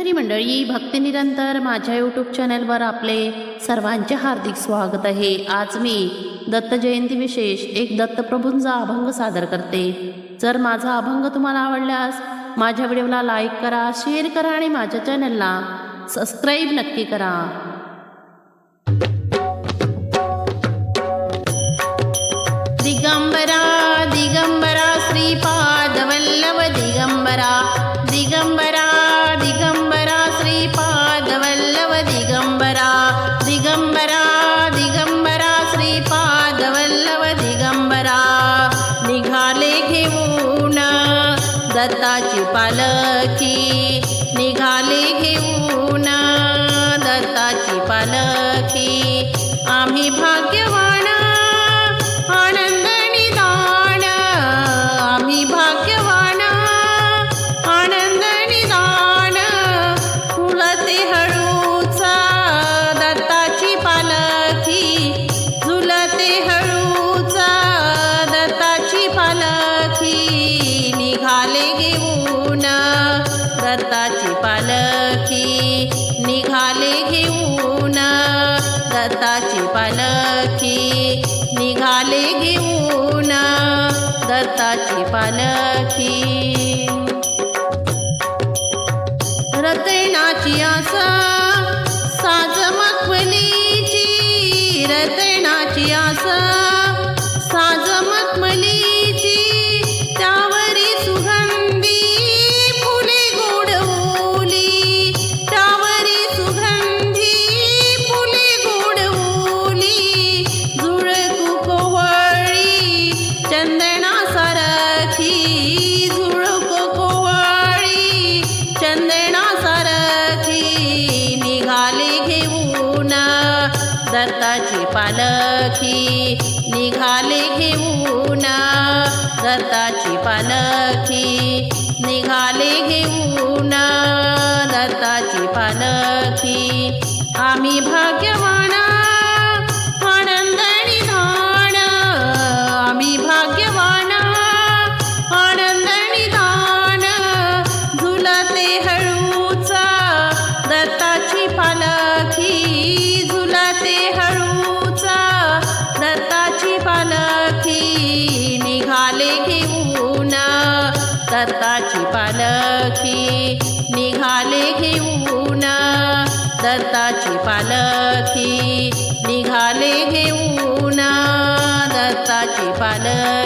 हरी मंडळी भक्ती निरंतर माझ्या यूट्यूब चॅनलवर आपले सर्वांचे हार्दिक स्वागत आहे. आज मी दत्त जयंती विशेष एक दत्तप्रभूंचा अभंग सादर करते. जर माझा अभंग तुम्हाला आवडल्यास माझ्या व्हिडिओला लाईक करा शेअर करा आणि माझ्या चॅनलला सबस्क्राईब नक्की करा. सखी आम्ही भाग्यवान आनंद निदान. आम्ही भाग्यवान आनंद निदान. फुलते हळूचा दत्ताची पालखी. झुलते हळूचा दत्ताची पालखी. निघाले घेऊन दत्ताची पालखी. दत्ताची पालखी निघाले घेऊन दत्ताची पालखी. रतनाची आसा साज मखमलीची रतनाची आसा पालखी निघाले घेऊन दत्ताची पालखी निघाले घेऊन दत्ताची पालखी. आम्ही भाग्यवान दत्ताची पालखी साता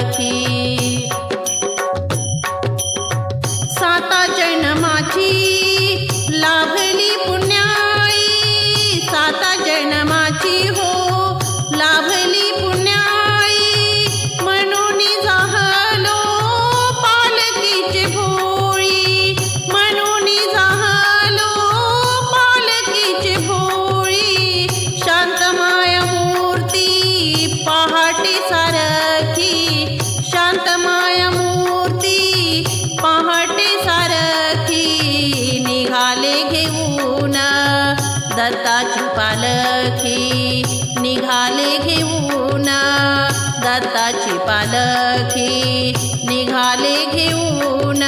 दत्ताची पालखी निघाले घेऊन.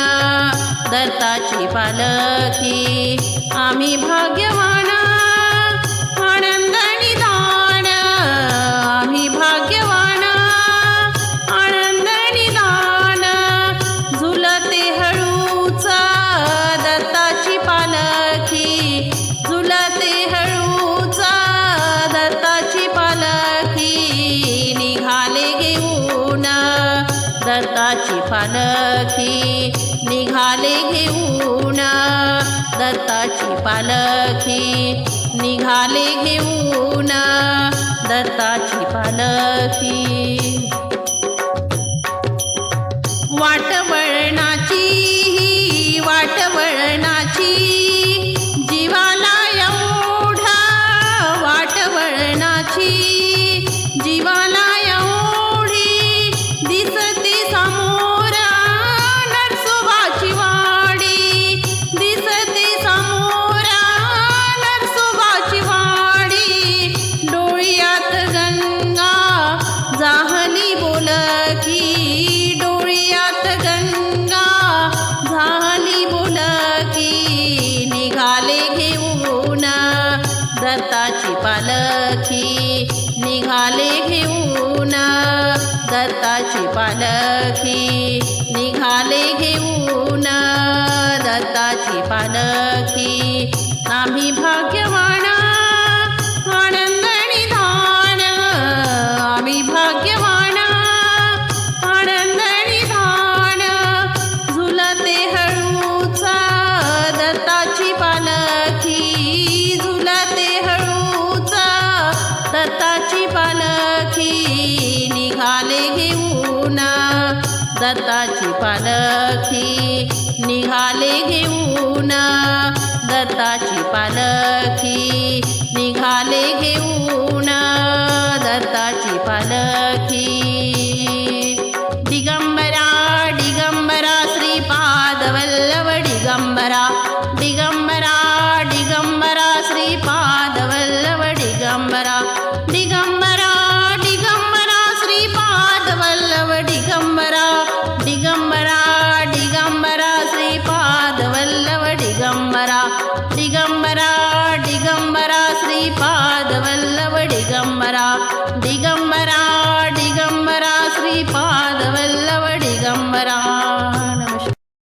दत्ताची पालखी आम्ही भाग्यवाना दत्ताची पालखी निघाले घेऊन दत्ताची पालखी. वाटवळणाची ही वाटवळणाची जीवाला एवढा वाटवळणाची जीवाला एवढी दिसते. दत्ताची पालखी निघाले घेऊन. दत्ताची पालखी निघाले घेऊन. दत्ताची पालखी आम्ही भाग दत्ताची पालखी निघाले घेऊन. दत्ताची पालखी निघाले घेऊन. दत्ताची पालखी திகம்ப